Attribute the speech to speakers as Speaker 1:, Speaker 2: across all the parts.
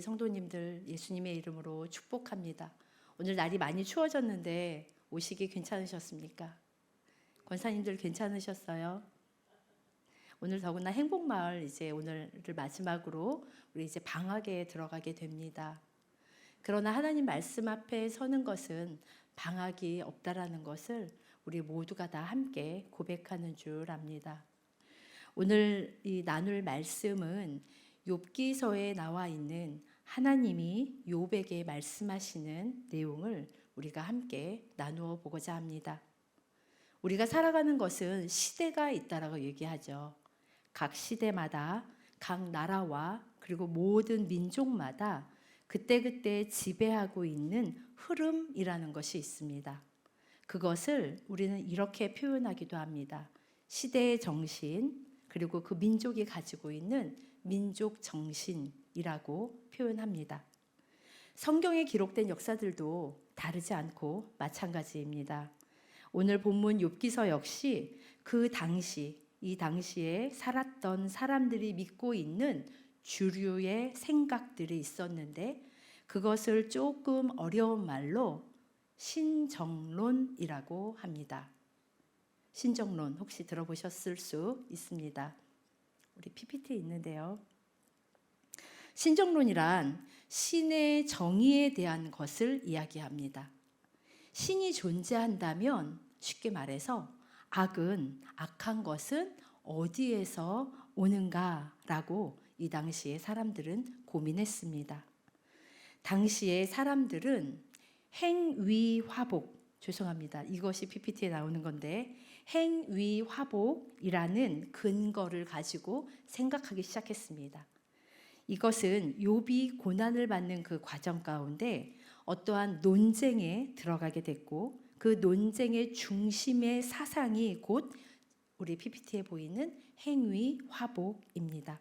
Speaker 1: 성도님들 예수님의 이름으로 축복합니다. 오늘 날이 많이 추워졌는데 오시기 괜찮으셨습니까? 권사님들 괜찮으셨어요? 오늘 더구나 행복마을 이제 오늘을 마지막으로 우리 이제 방학에 들어가게 됩니다. 그러나 하나님 말씀 앞에 서는 것은 방학이 없다라는 것을 우리 모두가 다 함께 고백하는 줄 압니다. 오늘 이 나눌 말씀은 욥기서에 나와 있는 하나님이 욥에게 말씀하시는 내용을 우리가 함께 나누어 보고자 합니다. 우리가 살아가는 것은 시대가 있다라고 얘기하죠. 각 시대마다 각 나라와 그리고 모든 민족마다 그때그때 지배하고 있는 흐름이라는 것이 있습니다. 그것을 우리는 이렇게 표현하기도 합니다. 시대의 정신, 그리고 그 민족이 가지고 있는 민족 정신 이라고 표현합니다. 성경에 기록된 역사들도 다르지 않고 마찬가지입니다. 오늘 본문 욥기서 역시 그 당시 이 당시에 살았던 사람들이 믿고 있는 주류의 생각들이 있었는데 그것을 조금 어려운 말로 신정론이라고 합니다. 신정론 혹시 들어보셨을 수 있습니다. 우리 PPT 있는데요. 신정론이란 신의 정의에 대한 것을 이야기합니다. 신이 존재한다면 쉽게 말해서 악은 악한 것은 어디에서 오는가라고 이 당시에 사람들은 고민했습니다. 당시에 사람들은 행위화복 죄송합니다. 이것이 PPT에 나오는 건데 행위화복이라는 근거를 가지고 생각하기 시작했습니다. 이것은 욥이 고난을 받는 그 과정 가운데 어떠한 논쟁에 들어가게 됐고 그 논쟁의 중심의 사상이 곧 우리 PPT에 보이는 행위 화복입니다.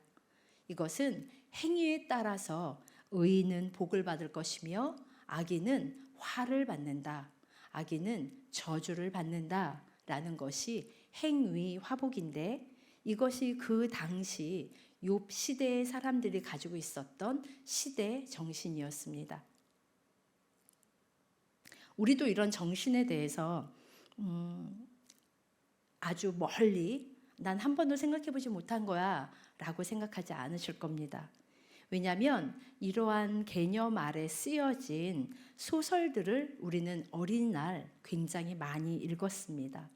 Speaker 1: 이것은 행위에 따라서 의인은 복을 받을 것이며 악인은 화를 받는다. 악인은 저주를 받는다. 라는 것이 행위 화복인데 이것이 그 당시 욥 시대의 사람들이 가지고 있었던 시대 정신이었습니다. 우리도 이런 정신에 대해서 음, 아주 멀리 난 한 번도 생각해 보지 못한 거야 라고 생각하지 않으실 겁니다. 왜냐하면 이러한 개념 아래 쓰여진 소설들을 우리는 어린날 굉장히 많이 읽었습니다.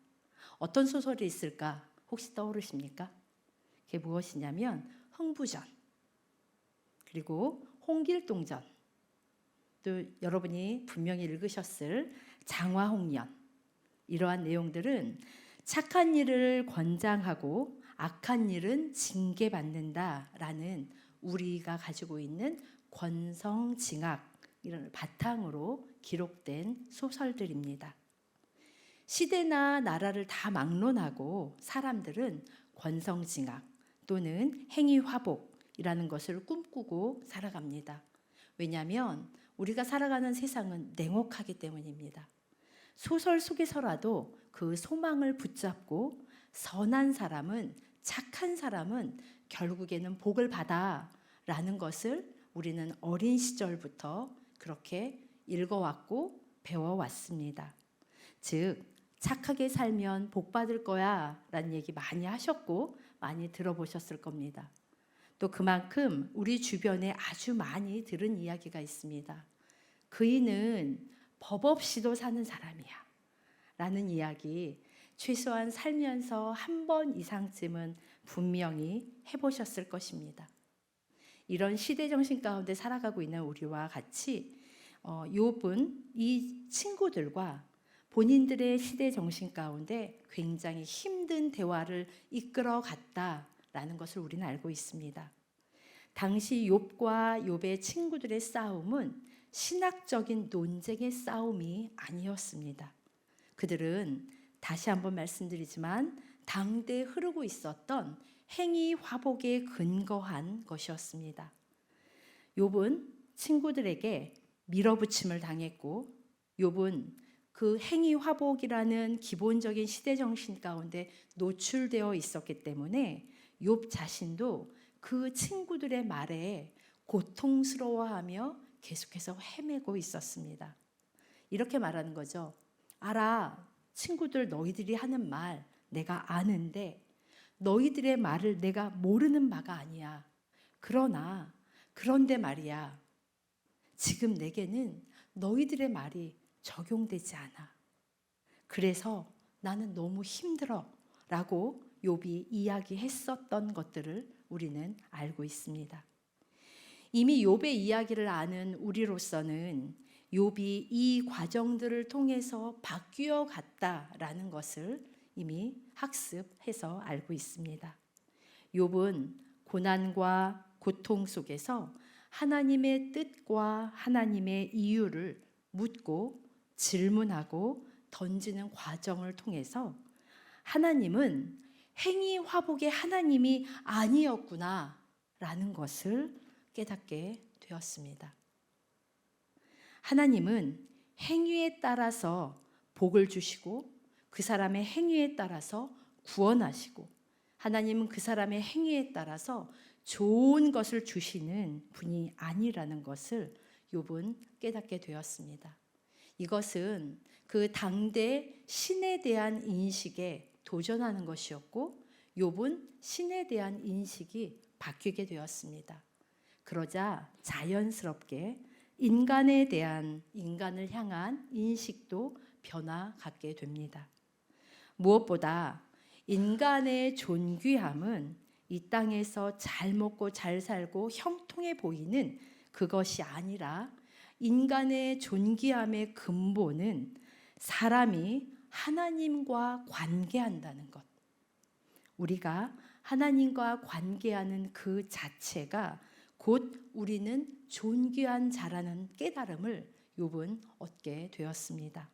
Speaker 1: 어떤 소설이 있을까 혹시 떠오르십니까? 그게 무엇이냐면 흥부전 그리고 홍길동전 또 여러분이 분명히 읽으셨을 장화홍련 이러한 내용들은 착한 일을 권장하고 악한 일은 징계받는다라는 우리가 가지고 있는 권성징악 이런 바탕으로 기록된 소설들입니다. 시대나 나라를 다 막론하고 사람들은 권성징악 또는 행위 화복이라는 것을 꿈꾸고 살아갑니다. 왜냐하면 우리가 살아가는 세상은 냉혹하기 때문입니다. 소설 속에서라도 그 소망을 붙잡고 선한 사람은 착한 사람은 결국에는 복을 받아 라는 것을 우리는 어린 시절부터 그렇게 읽어왔고 배워왔습니다. 즉, 착하게 살면 복 받을 거야 라는 얘기 많이 하셨고 많이 들어보셨을 겁니다. 또 그만큼 우리 주변에 아주 많이 들은 이야기가 있습니다. 그이는 법 없이도 사는 사람이야. 라는 이야기 최소한 살면서 한 번 이상쯤은 분명히 해보셨을 것입니다. 이런 시대 정신 가운데 살아가고 있는 우리와 같이 어, 욥은 이 친구들과 본인들의 시대 정신 가운데 굉장히 힘든 대화를 이끌어 갔다라는 것을 우리는 알고 있습니다. 당시 욥과 욥의 친구들의 싸움은 신학적인 논쟁의 싸움이 아니었습니다. 그들은 다시 한번 말씀드리지만 당대에 흐르고 있었던 행위 화복에 근거한 것이었습니다. 욥은 친구들에게 밀어붙임을 당했고 욥은 그 행위 화복이라는 기본적인 시대 정신 가운데 노출되어 있었기 때문에 욥 자신도 그 친구들의 말에 고통스러워하며 계속해서 헤매고 있었습니다. 이렇게 말하는 거죠. 알아. 친구들 너희들이 하는 말 내가 아는데 너희들의 말을 내가 모르는 바가 아니야. 그러나 그런데 말이야. 지금 내게는 너희들의 말이 적용되지 않아. 그래서 나는 너무 힘들어. 라고 욥이 이야기했었던 것들을 우리는 알고 있습니다. 이미 욥의 이야기를 아는 우리로서는 욥이 이 과정들을 통해서 바뀌어 갔다라는 것을 이미 학습해서 알고 있습니다. 욥은 고난과 고통 속에서 하나님의 뜻과 하나님의 이유를 묻고 질문하고 던지는 과정을 통해서 하나님은 행위 화복의 하나님이 아니었구나 라는 것을 깨닫게 되었습니다. 하나님은 행위에 따라서 복을 주시고 그 사람의 행위에 따라서 구원하시고 하나님은 그 사람의 행위에 따라서 좋은 것을 주시는 분이 아니라는 것을 욥은 깨닫게 되었습니다. 이것은 그 당대 신에 대한 인식에 도전하는 것이었고 욥은 신에 대한 인식이 바뀌게 되었습니다. 그러자 자연스럽게 인간에 대한 인간을 향한 인식도 변화 갖게 됩니다. 무엇보다 인간의 존귀함은 이 땅에서 잘 먹고 잘 살고 형통해 보이는 그것이 아니라 인간의 존귀함의 근본은 사람이 하나님과 관계한다는 것. 우리가 하나님과 관계하는 그 자체가 곧 우리는 존귀한 자라는 깨달음을 욥은 얻게 되었습니다.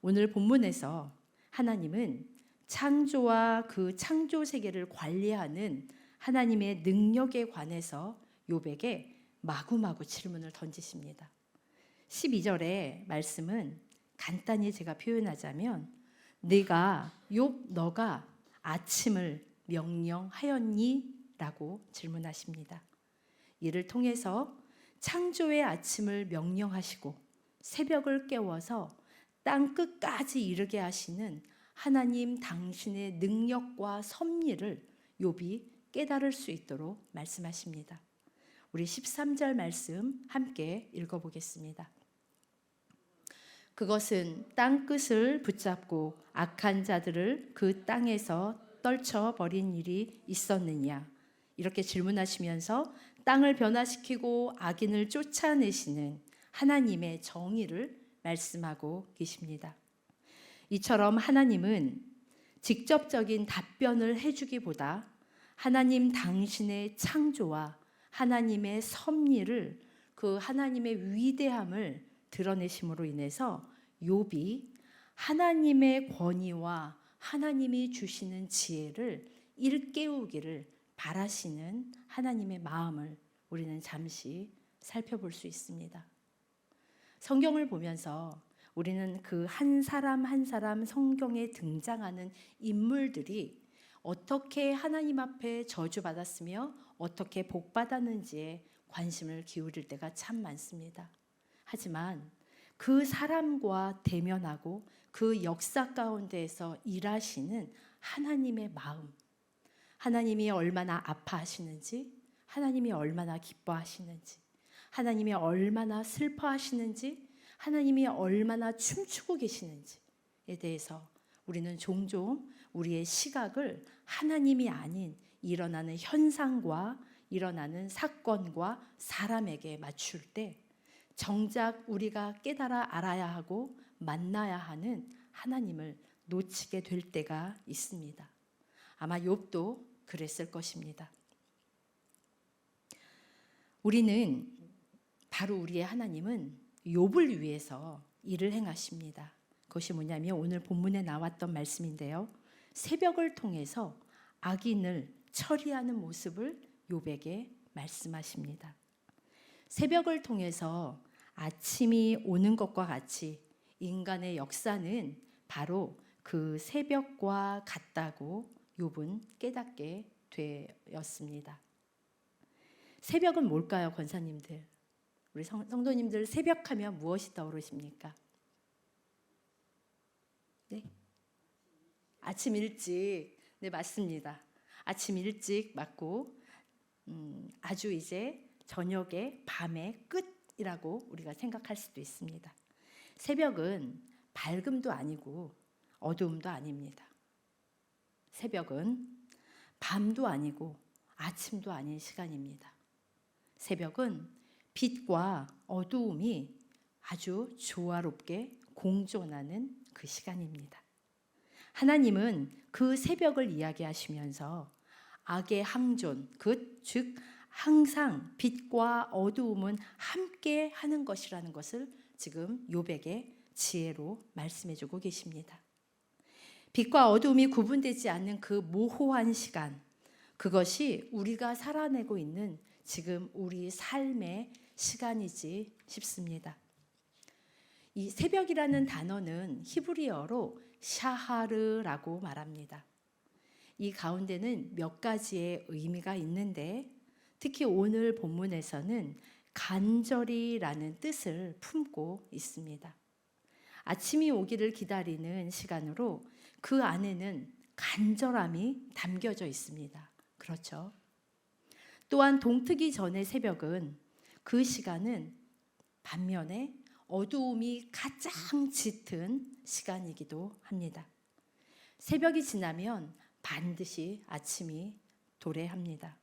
Speaker 1: 오늘 본문에서 하나님은 창조와 그 창조 세계를 관리하는 하나님의 능력에 관해서 욥에게 마구마구 질문을 던지십니다. 12절의 말씀은 간단히 제가 표현하자면 네가 욥 너가 아침을 명령하였니? 라고 질문하십니다. 이를 통해서 창조의 아침을 명령하시고 새벽을 깨워서 땅 끝까지 이르게 하시는 하나님 당신의 능력과 섭리를 욥이 깨달을 수 있도록 말씀하십니다. 우리 13절 말씀 함께 읽어보겠습니다. 그것은 땅 끝을 붙잡고 악한 자들을 그 땅에서 떨쳐 버린 일이 있었느냐? 이렇게 질문하시면서 땅을 변화시키고 악인을 쫓아내시는 하나님의 정의를 말씀하고 계십니다. 이처럼 하나님은 직접적인 답변을 해주기보다 하나님 당신의 창조와 하나님의 섭리를 그 하나님의 위대함을 드러내심으로 인해서 욥이 하나님의 권위와 하나님이 주시는 지혜를 일깨우기를 바라시는 하나님의 마음을 우리는 잠시 살펴볼 수 있습니다. 성경을 보면서 우리는 그 한 사람 한 사람 성경에 등장하는 인물들이 어떻게 하나님 앞에 저주받았으며 어떻게 복받았는지에 관심을 기울일 때가 참 많습니다. 하지만 그 사람과 대면하고 그 역사 가운데에서 일하시는 하나님의 마음, 하나님이 얼마나 아파하시는지, 하나님이 얼마나 기뻐하시는지, 하나님이 얼마나 슬퍼하시는지, 하나님이 얼마나 춤추고 계시는지에 대해서 우리는 종종 우리의 시각을 하나님이 아닌 일어나는 현상과 일어나는 사건과 사람에게 맞출 때 정작 우리가 깨달아 알아야 하고 만나야 하는 하나님을 놓치게 될 때가 있습니다. 아마 욥도 그랬을 것입니다. 우리는 바로 우리의 하나님은 욥을 위해서 일을 행하십니다. 그것이 뭐냐면 오늘 본문에 나왔던 말씀인데요. 새벽을 통해서 악인을 처리하는 모습을 욥에게 말씀하십니다. 새벽을 통해서 아침이 오는 것과 같이 인간의 역사는 바로 그 새벽과 같다고 욥은 깨닫게 되었습니다. 새벽은 뭘까요, 권사님들? 우리 성, 성도님들 새벽하면 무엇이 떠오르십니까? 아침 일찍. 네, 맞습니다. 아침 일찍 맞고 음, 아주 이제 저녁에 밤의 끝이라고 우리가 생각할 수도 있습니다. 새벽은 밝음도 아니고 어두움도 아닙니다. 새벽은 밤도 아니고 아침도 아닌 시간입니다. 새벽은 빛과 어두움이 아주 조화롭게 공존하는 그 시간입니다. 하나님은 그 새벽을 이야기하시면서 악의 항존, 그 즉 항상 빛과 어두움은 함께 하는 것이라는 것을 지금 요백의 지혜로 말씀해 주고 계십니다. 빛과 어두움이 구분되지 않는 그 모호한 시간, 그것이 우리가 살아내고 있는 지금 우리 삶의 시간이지 싶습니다. 이 새벽이라는 단어는 히브리어로 샤하르라고 말합니다. 이 가운데는 몇 가지의 의미가 있는데 특히 오늘 본문에서는 간절이라는 뜻을 품고 있습니다. 아침이 오기를 기다리는 시간으로 그 안에는 간절함이 담겨져 있습니다. 그렇죠. 또한 동트기 전의 새벽은 그 시간은 반면에 어두움이 가장 짙은 시간이기도 합니다. 새벽이 지나면 반드시 아침이 도래합니다.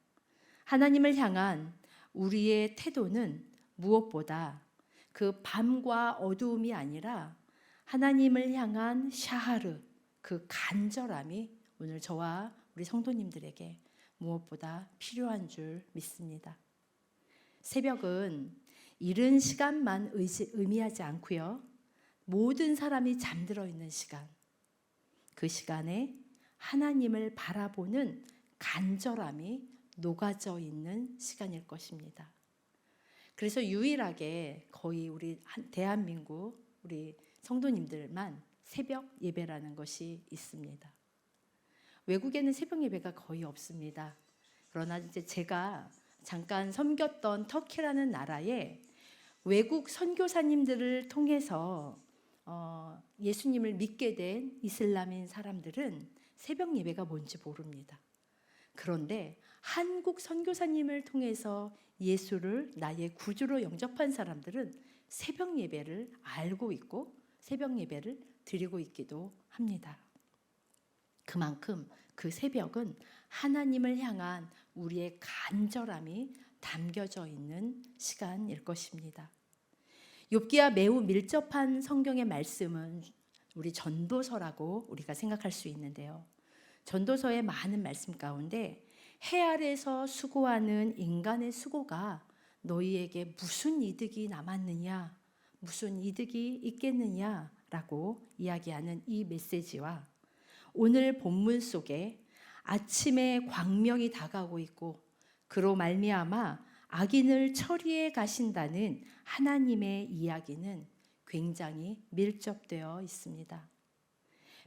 Speaker 1: 하나님을 향한 우리의 태도는 무엇보다 그 밤과 어두움이 아니라 하나님을 향한 샤하르, 그 간절함이 오늘 저와 우리 성도님들에게 무엇보다 필요한 줄 믿습니다. 새벽은 이른 시간만 의지, 의미하지 않고요. 모든 사람이 잠들어 있는 시간. 그 시간에 하나님을 바라보는 간절함이 녹아져 있는 시간일 것입니다. 그래서 유일하게 거의 우리 대한민국 우리 성도님들만 새벽 예배라는 것이 있습니다. 외국에는 새벽 예배가 거의 없습니다. 그러나 이제 제가 잠깐 섬겼던 터키라는 나라에 외국 선교사님들을 통해서 어, 예수님을 믿게 된 이슬람인 사람들은 새벽 예배가 뭔지 모릅니다. 그런데 한국 선교사님을 통해서 예수를 나의 구주로 영접한 사람들은 새벽 예배를 알고 있고 새벽 예배를 드리고 있기도 합니다. 그만큼 그 새벽은 하나님을 향한 우리의 간절함이 담겨져 있는 시간일 것입니다. 욥기와 매우 밀접한 성경의 말씀은 우리 전도서라고 우리가 생각할 수 있는데요. 전도서의 많은 말씀 가운데 해 아래서 수고하는 인간의 수고가 너희에게 무슨 이득이 남았느냐, 무슨 이득이 있겠느냐라고 이야기하는 이 메시지와 오늘 본문 속에 아침의 광명이 다가오고 있고 그로 말미암아 악인을 처리해 가신다는 하나님의 이야기는 굉장히 밀접되어 있습니다.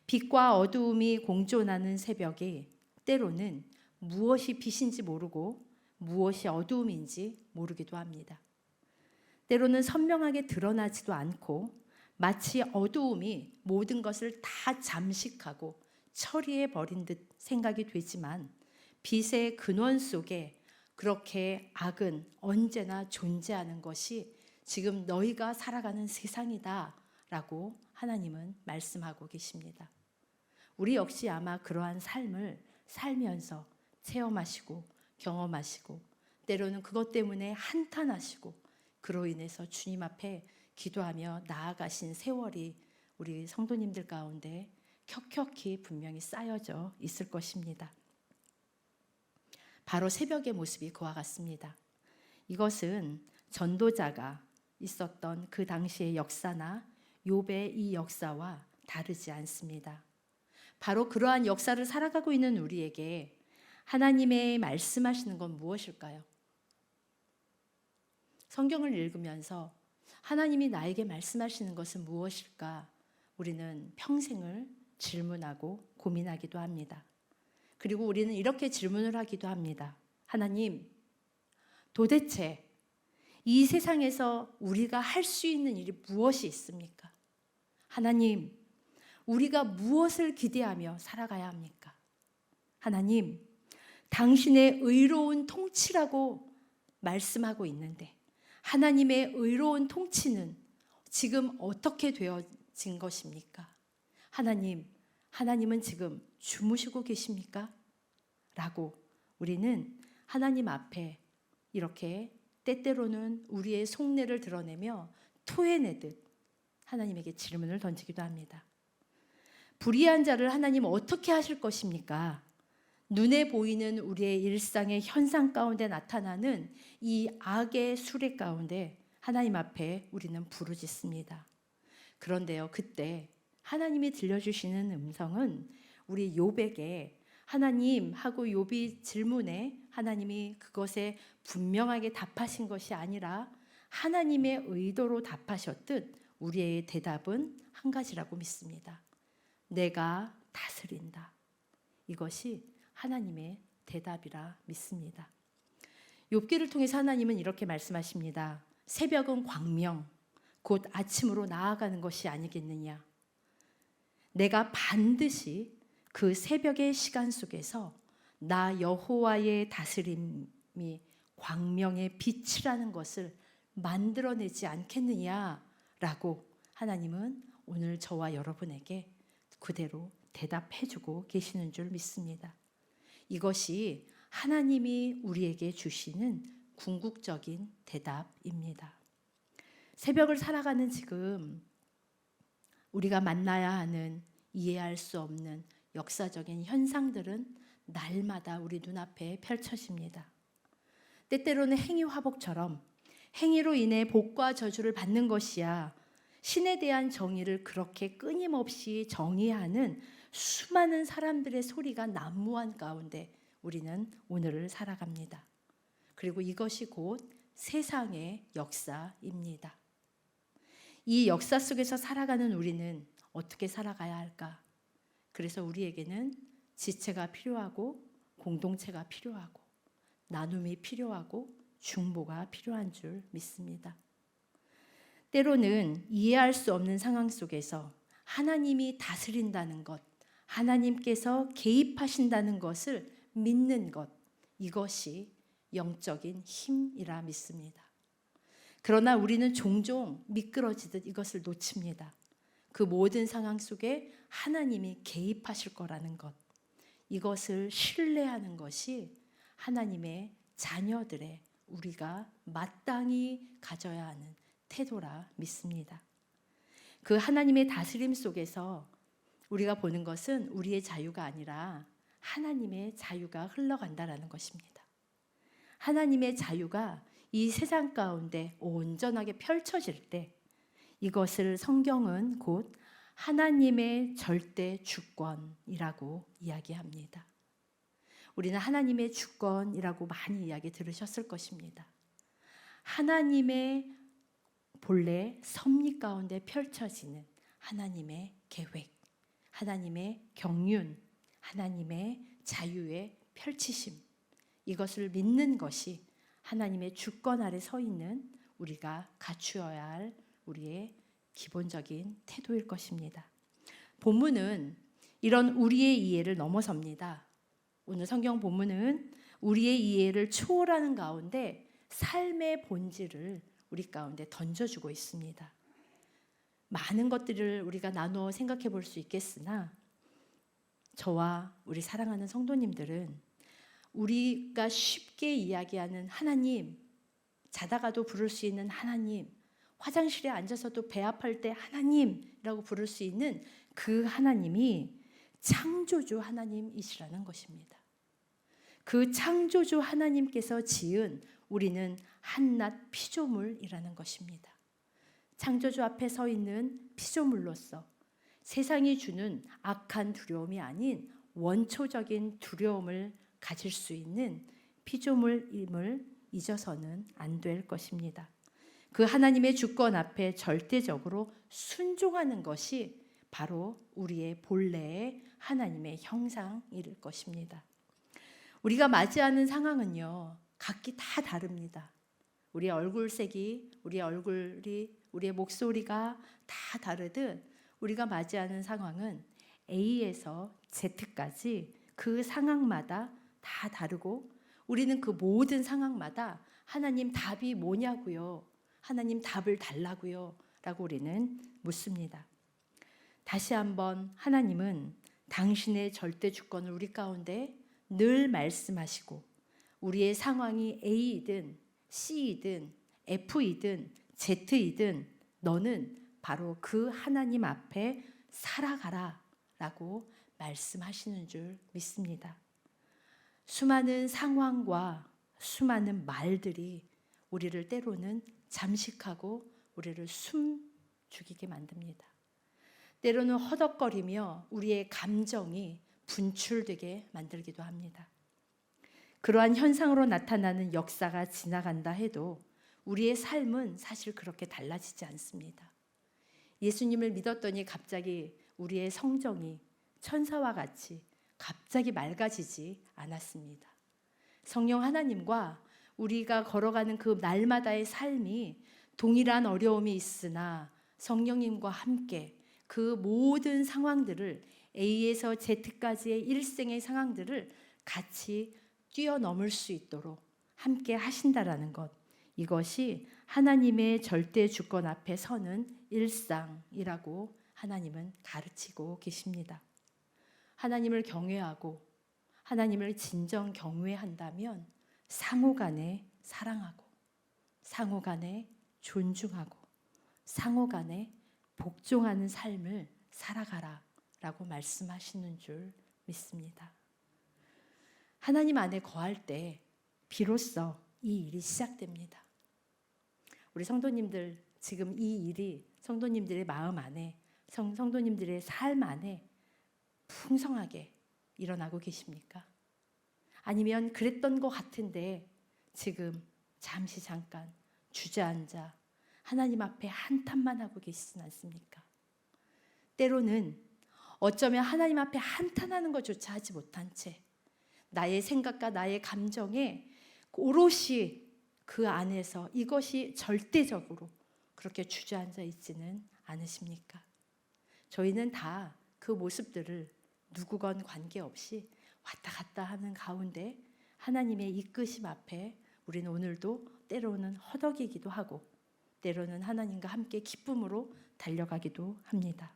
Speaker 1: 빛과 어두움이 공존하는 새벽에 때로는 무엇이 빛인지 모르고 무엇이 어두움인지 모르기도 합니다. 때로는 선명하게 드러나지도 않고 마치 어두움이 모든 것을 다 잠식하고 처리해 버린 듯 생각이 되지만 빛의 근원 속에 그렇게 악은 언제나 존재하는 것이 지금 너희가 살아가는 세상이다 라고 하나님은 말씀하고 계십니다. 우리 역시 아마 그러한 삶을 살면서 체험하시고 경험하시고 때로는 그것 때문에 한탄하시고 그로 인해서 주님 앞에 기도하며 나아가신 세월이 우리 성도님들 가운데 켜켜히 분명히 쌓여져 있을 것입니다. 바로 새벽의 모습이 그와 같습니다. 이것은 전도자가 있었던 그 당시의 역사나 욥의 이 역사와 다르지 않습니다. 바로 그러한 역사를 살아가고 있는 우리에게 하나님의 말씀하시는 건 무엇일까요? 성경을 읽으면서 하나님이 나에게 말씀하시는 것은 무엇일까? 우리는 평생을 질문하고 고민하기도 합니다. 그리고 우리는 이렇게 질문을 하기도 합니다. 하나님, 도대체 이 세상에서 우리가 할 수 있는 일이 무엇이 있습니까? 하나님, 우리가 무엇을 기대하며 살아가야 합니까? 하나님, 당신의 의로운 통치라고 말씀하고 있는데 하나님의 의로운 통치는 지금 어떻게 되어진 것입니까? 하나님, 하나님은 지금 주무시고 계십니까? 라고 우리는 하나님 앞에 이렇게 때때로는 우리의 속내를 드러내며 토해내듯 하나님에게 질문을 던지기도 합니다. 불의한 자를 하나님 어떻게 하실 것입니까? 눈에 보이는 우리의 일상의 현상 가운데 나타나는 이 악의 수레 가운데 하나님 앞에 우리는 부르짖습니다. 그런데요, 그때 하나님이 들려주시는 음성은 우리 욥에게 하나님 하고 욥이 질문에 하나님이 그것에 분명하게 답하신 것이 아니라 하나님의 의도로 답하셨듯 우리의 대답은 한 가지라고 믿습니다. 내가 다스린다. 이것이 하나님의 대답이라 믿습니다. 욥기를 통해서 하나님은 이렇게 말씀하십니다. 새벽은 광명 곧 아침으로 나아가는 것이 아니겠느냐. 내가 반드시 그 새벽의 시간 속에서 나 여호와의 다스림이 광명의 빛이라는 것을 만들어내지 않겠느냐라고 하나님은 오늘 저와 여러분에게 그대로 대답해주고 계시는 줄 믿습니다. 이것이 하나님이 우리에게 주시는 궁극적인 대답입니다. 새벽을 살아가는 지금 우리가 만나야 하는 이해할 수 없는 역사적인 현상들은 날마다 우리 눈앞에 펼쳐집니다. 때때로는 행위 화복처럼 행위로 인해 복과 저주를 받는 것이야 신에 대한 정의를 그렇게 끊임없이 정의하는 수많은 사람들의 소리가 난무한 가운데 우리는 오늘을 살아갑니다. 그리고 이것이 곧 세상의 역사입니다. 이 역사 속에서 살아가는 우리는 어떻게 살아가야 할까? 그래서 우리에게는 지체가 필요하고 공동체가 필요하고 나눔이 필요하고 중보가 필요한 줄 믿습니다. 때로는 이해할 수 없는 상황 속에서 하나님이 다스린다는 것, 하나님께서 개입하신다는 것을 믿는 것, 이것이 영적인 힘이라 믿습니다. 그러나 우리는 종종 미끄러지듯 이것을 놓칩니다. 그 모든 상황 속에 하나님이 개입하실 거라는 것. 이것을 신뢰하는 것이 하나님의 자녀들의 우리가 마땅히 가져야 하는 태도라 믿습니다. 그 하나님의 다스림 속에서 우리가 보는 것은 우리의 자유가 아니라 하나님의 자유가 흘러간다라는 것입니다. 하나님의 자유가 이 세상 가운데 온전하게 펼쳐질 때 이것을 성경은 곧 하나님의 절대 주권이라고 이야기합니다. 우리는 하나님의 주권이라고 많이 이야기 들으셨을 것입니다. 하나님의 본래 섭리 가운데 펼쳐지는 하나님의 계획, 하나님의 경륜, 하나님의 자유의 펼치심, 이것을 믿는 것이 하나님의 주권 아래 서 있는 우리가 갖추어야 할 우리의 기본적인 태도일 것입니다. 본문은 이런 우리의 이해를 넘어섭니다. 오늘 성경 본문은 우리의 이해를 초월하는 가운데 삶의 본질을 우리 가운데 던져주고 있습니다. 많은 것들을 우리가 나누어 생각해 볼 수 있겠으나 저와 우리 사랑하는 성도님들은 우리가 쉽게 이야기하는 하나님, 자다가도 부를 수 있는 하나님, 화장실에 앉아서도 배 아플 때 하나님이라고 부를 수 있는 그 하나님이 창조주 하나님이시라는 것입니다. 그 창조주 하나님께서 지은 우리는 한낱 피조물이라는 것입니다. 창조주 앞에 서 있는 피조물로서 세상이 주는 악한 두려움이 아닌 원초적인 두려움을 가질 수 있는 피조물임을 잊어서는 안 될 것입니다. 그 하나님의 주권 앞에 절대적으로 순종하는 것이 바로 우리의 본래의 하나님의 형상일 것입니다. 우리가 맞이하는 상황은요, 각기 다 다릅니다. 우리의 얼굴색이, 우리의 얼굴이, 우리의 목소리가 다 다르듯 우리가 맞이하는 상황은 A에서 Z까지 그 상황마다 다 다르고 우리는 그 모든 상황마다 하나님 답이 뭐냐고요. 하나님 답을 달라고요. 라고 우리는 묻습니다. 다시 한번 하나님은 당신의 절대 주권을 우리 가운데 늘 말씀하시고 우리의 상황이 A이든 C이든 F이든 Z이든 너는 바로 그 하나님 앞에 살아가라 라고 말씀하시는 줄 믿습니다. 수많은 상황과 수많은 말들이 우리를 때로는 잠식하고 우리를 숨 죽이게 만듭니다. 때로는 허덕거리며 우리의 감정이 분출되게 만들기도 합니다. 그러한 현상으로 나타나는 역사가 지나간다 해도 우리의 삶은 사실 그렇게 달라지지 않습니다. 예수님을 믿었더니 갑자기 우리의 성정이 천사와 같이 갑자기 맑아지지 않았습니다. 성령 하나님과 우리가 걸어가는 그 날마다의 삶이 동일한 어려움이 있으나 성령님과 함께 그 모든 상황들을 A에서 Z까지의 일생의 상황들을 같이 뛰어넘을 수 있도록 함께 하신다라는 것. 이것이 하나님의 절대 주권 앞에 서는 일상이라고 하나님은 가르치고 계십니다. 하나님을 경외하고 하나님을 진정 경외한다면 상호 간에 사랑하고 상호 간에 존중하고 상호 간에 복종하는 삶을 살아가라 라고 말씀하시는 줄 믿습니다. 하나님 안에 거할 때 비로소 이 일이 시작됩니다. 우리 성도님들 지금 이 일이 성도님들의 마음 안에 성, 성도님들의 삶 안에 풍성하게 일어나고 계십니까? 아니면 그랬던 것 같은데 지금 잠시 잠깐 주저앉아 하나님 앞에 한탄만 하고 계시진 않습니까? 때로는 어쩌면 하나님 앞에 한탄하는 것조차 하지 못한 채 나의 생각과 나의 감정에 오롯이 그 안에서 이것이 절대적으로 그렇게 주저앉아 있지는 않으십니까? 저희는 다 그 모습들을 누구건 관계없이 왔다 갔다 하는 가운데 하나님의 이끄심 앞에 우리는 오늘도 때로는 허덕이기도 하고 때로는 하나님과 함께 기쁨으로 달려가기도 합니다.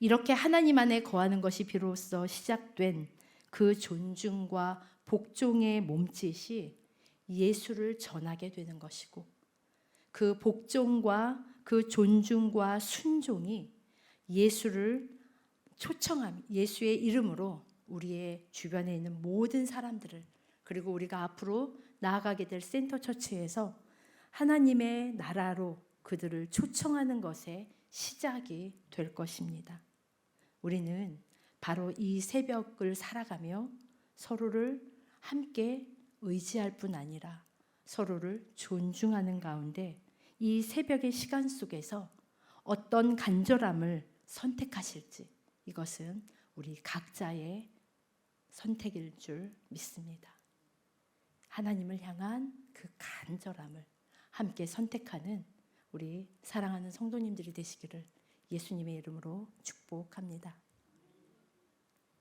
Speaker 1: 이렇게 하나님 안에 거하는 것이 비로소 시작된 그 존중과 복종의 몸짓이 예수를 전하게 되는 것이고 그 복종과 그 존중과 순종이 예수를 초청함, 예수의 이름으로 우리의 주변에 있는 모든 사람들을 그리고 우리가 앞으로 나아가게 될 센터 처치에서 하나님의 나라로 그들을 초청하는 것의 시작이 될 것입니다. 우리는 바로 이 새벽을 살아가며 서로를 함께 의지할 뿐 아니라 서로를 존중하는 가운데 이 새벽의 시간 속에서 어떤 간절함을 선택하실지 이것은 우리 각자의 선택일 줄 믿습니다. 하나님을 향한 그 간절함을 함께 선택하는 우리 사랑하는 성도님들이 되시기를 예수님의 이름으로 축복합니다.